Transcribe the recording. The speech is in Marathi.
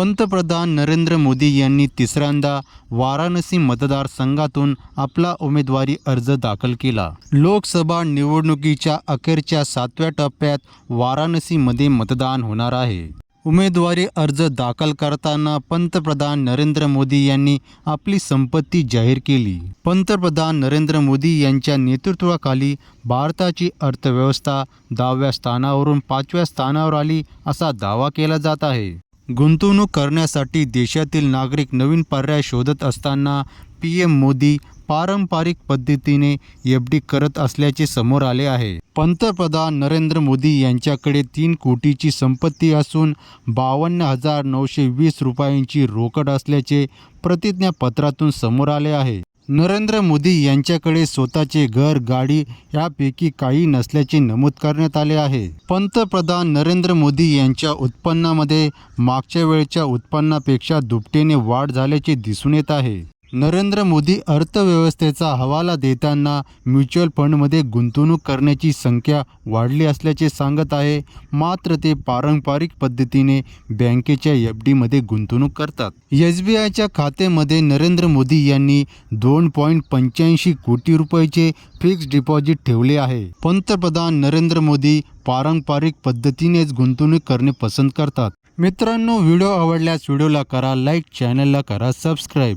पंतप्रधान नरेंद्र मोदी यांनी तिसऱ्यांदा वाराणसी मतदारसंघातून आपला उमेदवारी अर्ज दाखल केला. लोकसभा निवडणुकीच्या अखेरच्या सातव्या टप्प्यात वाराणसीमध्ये मतदान होणार आहे. उमेदवारी अर्ज दाखल करताना पंतप्रधान नरेंद्र मोदी यांनी आपली संपत्ती जाहीर केली. पंतप्रधान नरेंद्र मोदी यांच्या नेतृत्वाखाली भारताची अर्थव्यवस्था दहाव्या स्थानावरून पाचव्या स्थानावर आली असा दावा केला जात आहे. गुंतवणूक करण्यासाठी देशातील नागरिक नवीन पर्याय शोधत असताना पी एम मोदी पारंपरिक पद्धतीने एफ डी करत असल्याचे समोर आले आहे. पंतप्रधान नरेंद्र मोदी यांच्याकडे तीन कोटीची संपत्ती असून बावन्न हजार नऊशे वीस रुपयांची रोकड असल्याचे प्रतिज्ञापत्रातून समोर आले आहे. नरेंद्र मोदी यांच्याकडे स्वतःचे घर गाडी यापैकी काही नसल्याचे नमूद करण्यात आले आहे. पंतप्रधान नरेंद्र मोदी यांच्या उत्पन्नामध्ये मागच्या वेळच्या उत्पन्नापेक्षा दुपटीने वाढ झाल्याचे दिसून येत आहे. नरेंद्र मोदी अर्थव्यवस्थेचा हवाला देताना म्युच्युअल फंडमध्ये गुंतवणूक करण्याची संख्या वाढली असल्याचे सांगत आहे. मात्र ते पारंपरिक पद्धतीने बँकेच्या एफ डीमध्ये गुंतवणूक करतात. एस बी आयच्या खात्यामध्ये नरेंद्र मोदी यांनी दोन पॉईंट पंच्याऐंशी कोटी रुपयाचे फिक्स डिपॉझिट ठेवले आहे. पंतप्रधान नरेंद्र मोदी पारंपरिक पद्धतीनेच गुंतवणूक करणे पसंत करतात. मित्रांनो व्हिडिओ आवडल्यास व्हिडिओला करा लाईक चॅनलला करा सबस्क्राईब.